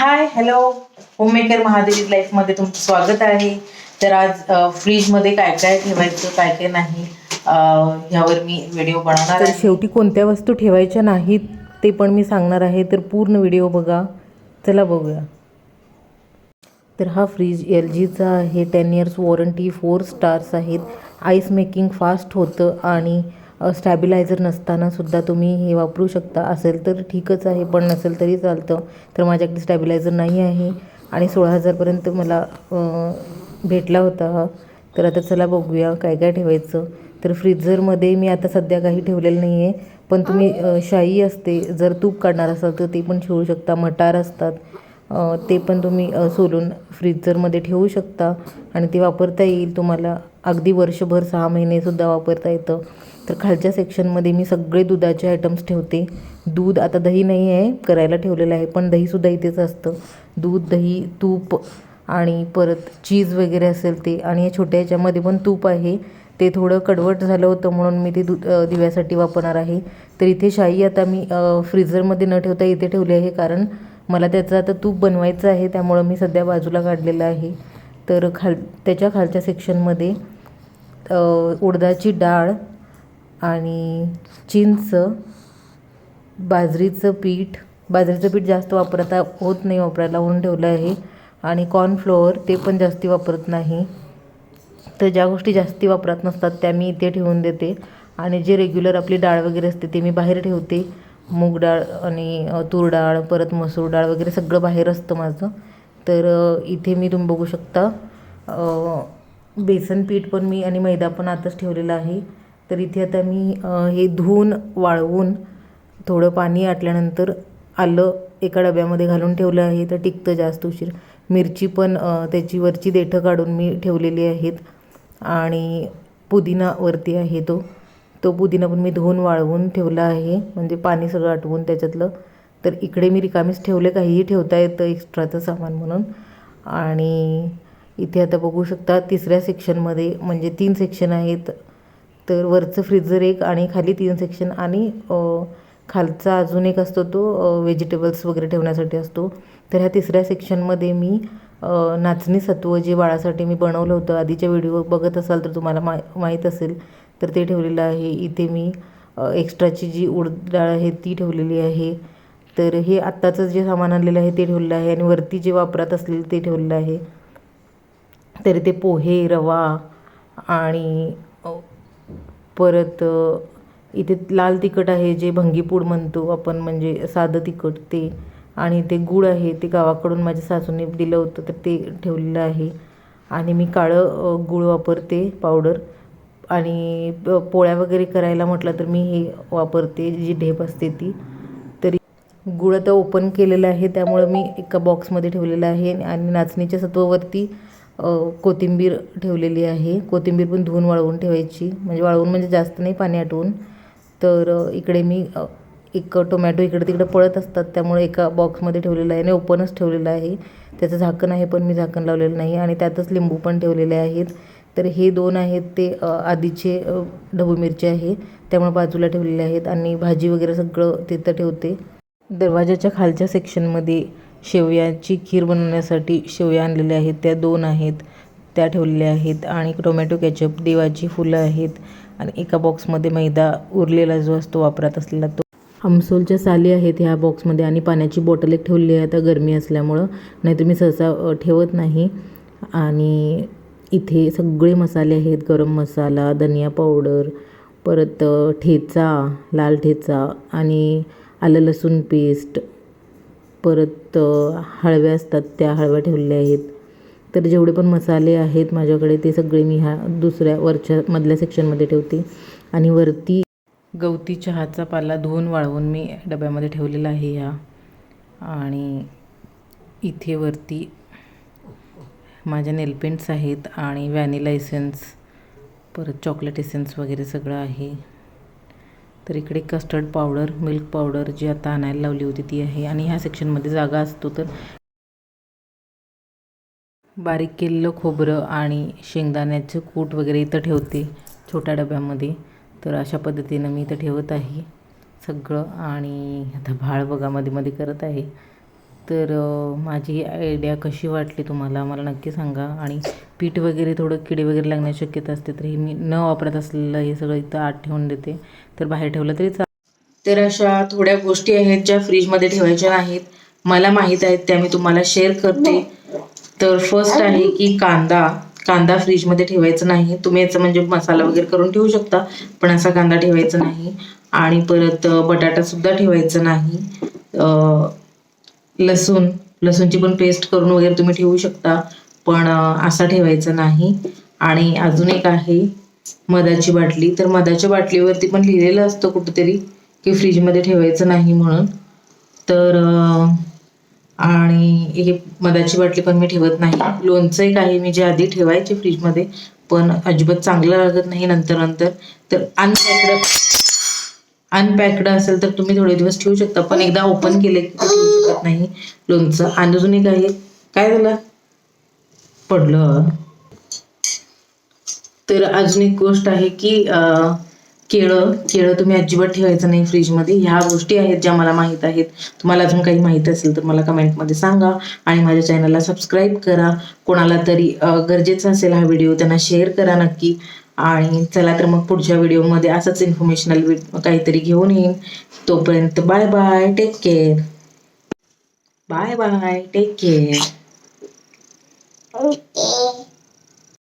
Hi hello homemaker Mahadevi लाईफमध्ये तुमचं स्वागत आहे. तर आज फ्रीजमध्ये काय काय ठेवायचं काय काय नाही ह्यावर मी व्हिडिओ बनवणार तर आहे. शेवटी कोणत्या वस्तू ठेवायच्या नाहीत ते पण मी सांगणार आहे. तर पूर्ण व्हिडिओ बघा. चला बघूया. तर हा फ्रीज एल जीचा आहे. Ten years warranty four stars आहेत. आईस मेकिंग फास्ट होतं आणि स्टॅबिलायझर नसताना सुद्धा तुम्ही हे वापरू शकता. असेल तर ठीकच आहे पण नसेल तरी चालतं. तर माझ्याकडे स्टॅबिलायझर नाही आहे. आणि सोळा हजारपर्यंत मला भेटला होता. हा तर आता चला बघूया काय काय ठेवायचं. तर फ्रीजरमध्ये मी आता सध्या काही ठेवलेलं नाही आहे पण तुम्ही शाई असते जर तूप काढणार असाल तर ते पण ठेवू शकता. मटार असतात. ते पण तुम्ही सोलून फ्रीजरमध्ये ठेवू शकता. आणि ते वापरता येईल तुम्हाला. अगदी वर्षभर सहा महिनेसुद्धा वापरता येतं. तर खालच्या सेक्शनमध्ये मी सगळे दुधाचे आयटम्स ठेवते. दूध आता दही नाही आहे करायला ठेवलेलं आहे पण दहीसुद्धा इथेच असतं. दूध दही तूप आणि परत चीज वगैरे असेल ते. आणि या छोट्या याच्यामध्ये पण तूप आहे. ते थोडं कडवट झालं होतं म्हणून मी ते दूध दिव्यासाठी वापरणार आहे. तर इथे शाई आता मी फ्रीजरमध्ये न ठेवता इथे ठेवली आहे कारण मला त्याचं आता तूप बनवायचं आहे त्यामुळं मी सध्या बाजूला काढलेलं आहे. तर खाल त्याच्या खालच्या सेक्शनमध्ये उडदाची डाळ आणि चिंच बाजरीचं पीठ बाजरीचं पीठ जास्त वापरता होत नाही वापरायला होऊन ठेवलं आहे. आणि कॉर्नफ्लोअर ते पण जास्ती वापरत नाही. तर ज्या गोष्टी जास्ती वापरत नसतात त्या मी इथे ठेवून देते. आणि जे रेग्युलर आपली डाळ वगैरे असते ते मी बाहेर ठेवते. मूग डाळ आणि तूर डाळ परत मसूर डाळ वगैरे सगळं बाहेर असतं माझं. तर इथे मी तुम्ही बघू शकता बेसन पीठ पण मी आणि मैदा पण आताच ठेवलेला आहे. तर इथे आता मी हे धुवून वाळवून थोडं पाणी आटल्यानंतर आलं एका डब्यामध्ये घालून ठेवलं आहे. तर टिकतं जास्त उशीर. मिरची पण त्याची वरची देठं काढून मी ठेवलेली आहेत आणि पुदिना वरती आहे तो. तो पुदिना पण मी धुवून वाळवून ठेवला आहे. म्हणजे पाणी सगळं आटवून त्याच्यातलं. तर इकडे मी रिकामीच ठेवले. काहीही ठेवता येतं एक्स्ट्राचं सामान म्हणून. आणि इथे आता बघू शकता तिसऱ्या सेक्शनमध्ये म्हणजे तीन सेक्शन आहेत. तर वरचं फ्रीजर एक आणि खाली तीन सेक्शन आणि खालचा अजून एक असतो तो व्हेजिटेबल्स वगैरे ठेवण्यासाठी असतो. तर ह्या तिसऱ्या सेक्शनमध्ये मी नाचणी सत्व जे बाळासाठी मी बनवलं होतं आधीच्या व्हिडिओ बघत असाल तर तुम्हाला मा माहीत असेल. तर ते ठेवलेलं आहे. इथे मी एक्स्ट्राची जी उडद डाळ आहे ती ठेवलेली आहे. तर हे आत्ताचं जे सामान आणलेलं आहे ते ठेवलेलं आहे आणि वरती जे वापरात असलेलं ते ठेवलेलं आहे. तर ते पोहे रवा आणि परत इथे लाल तिखट आहे जे भंगीपूड म्हणतो आपण म्हणजे साधं तिखट ते. आणि ते गूळ आहे ते गावाकडून माझ्या सासूने दिलं होतं तर ते ठेवलेलं आहे. आणि मी काळं गूळ वापरते पावडर. आणि पोळ्या वगैरे करायला म्हटलं तर मी हे वापरते जी ढेप असते ती. तरी गुळ आता ओपन केलेलं आहे त्यामुळं मी एका बॉक्समध्ये ठेवलेलं आहे आणि नाचणीच्या सत्वावरती कोथिंबीर ठेवलेली आहे. कोथिंबीर पण धुवून वाळवून ठेवायची. म्हणजे वाळवून म्हणजे जास्त नाही पाणी आटवून. तर इकडे मी एक टोमॅटो इकडे तिकडे पळत असतात त्यामुळे एका बॉक्समध्ये ठेवलेलं आहे आणि ओपनच ठेवलेलं आहे. त्याचं झाकण आहे पण मी झाकण लावलेलं नाही आणि त्यातच लिंबू पण ठेवलेले आहेत. तर हे दोन आहेत ते आधीचे ढबू मिरची आहे त्यामुळे बाजूला ठेवलेले आहेत आणि भाजी वगैरे सगळं तिथं ठेवते. दरवाजाच्या खालच्या सेक्शनमध्ये शेवयाची खीर बनवण्यासाठी शेवया आणलेल्या आहेत त्या दोन आहेत त्या ठेवलेल्या आहेत आणि टोमॅटो कॅचअप देवाची फुलं आहेत आणि एका बॉक्समध्ये मैदा उरलेला जो असतो वापरात असलेला तो. हमसोलच्या साली आहेत ह्या बॉक्समध्ये आणि पाण्याची बॉटल एक ठेवली आहे आता गरमी असल्यामुळं. नाहीतर मी सहसा ठेवत नाही. आणि इथे सगळे मसाले आहेत गरम मसाला धनिया पावडर परत ठेचा लाल ठेचा आणि आलं लसूण पेस्ट परत हळव्या असतात त्या हळव्या ठेवलेल्या आहेत. तर जेवढे पण मसाले आहेत माझ्याकडे ते सगळे मी ह्या दुसऱ्या वरच्या मधल्या सेक्शनमध्ये ठेवते. आणि वरती गवती चहाचा पाला धुवून वाळवून मी डब्यामध्ये ठेवलेला आहे ह्या. आणि इथे वरती माझ्या नेलपेंट्स आहेत आणि व्हॅनिला एसेन्स परत चॉकलेट एसेन्स वगैरे सगळं आहे. तर इकडे कस्टर्ड पावडर मिल्क पावडर जी आता आणायला लावली होती ती आहे आणि ह्या सेक्शनमध्ये जागा असतो तर बारीक केलेलं खोबरं आणि शेंगदाण्याचं कूट वगैरे इथं ठेवते छोट्या डब्यामध्ये. तर अशा पद्धतीनं मी इथं ठेवत आहे सगळं आणि आता भाळ बघा मध्ये मध्ये करत आहे. तर माझी आयडिया कशी वाटली तुम्हाला? मला नक्की सांगा. आणि पीठ वगैरे थोडं किडे वगैरे लागण्याची शक्यता असते तर हे मी न वापरत असलेलं हे सगळं इथं आत ठेवून देते. तर बाहेर ठेवलं तरी चा तर अशा थोड्या गोष्टी आहेत ज्या फ्रीजमध्ये ठेवायच्या नाहीत. मला माहीत आहेत त्या मी तुम्हाला शेअर करते. तर फर्स्ट आहे की कांदा. कांदा फ्रीजमध्ये ठेवायचा नाही. तुम्ही याचा म्हणजे मसाला वगैरे करून ठेवू शकता पण असा कांदा ठेवायचा नाही. आणि परत बटाटा सुद्धा ठेवायचा नाही. लसूण लसूणची पण पेस्ट करून वगैरे तुम्ही ठेवू शकता. पण असा ठेवायचा नाही. आणि अजून एक आहे मधाची बाटली. तर मधाच्या बाटलीवरती पण लिहिलेलं असतं कुठेतरी की फ्रीजमध्ये ठेवायचं नाही म्हणून. तर आणि हे मधाची बाटली पण मी ठेवत नाही. लोणचं एक आहे मी जे आधी ठेवायचे फ्रीजमध्ये पण अजिबात चांगलं लागत नाही नंतर नंतर. तर अनपॅक्ड अनपॅक्ड असेल तर तुम्ही थोडे दिवस ठेवू शकता. पण एकदा ओपन केले की ते शकत नाही. लोणचं आणि अजून एक आहे काय झालं? पडलं. तर अजून एक गोष्ट आहे की केळं केळं तुम्ही अजिबात ठेवायचं नाही फ्रीजमध्ये. ह्या गोष्टी आहेत ज्या मला माहीत आहेत. तुम्हाला अजून काही माहीत असेल तर मला कमेंटमध्ये सांगा आणि माझ्या चॅनलला सबस्क्राईब करा. कोणाला तरी गरजेचा असेल हा व्हिडिओ त्यांना शेअर करा नक्की. आणि चला तर मग पुढच्या व्हिडिओमध्ये असंच इन्फॉर्मेशनल काहीतरी घेऊन येईन. तोपर्यंत bye bye take care bye bye take care Okay.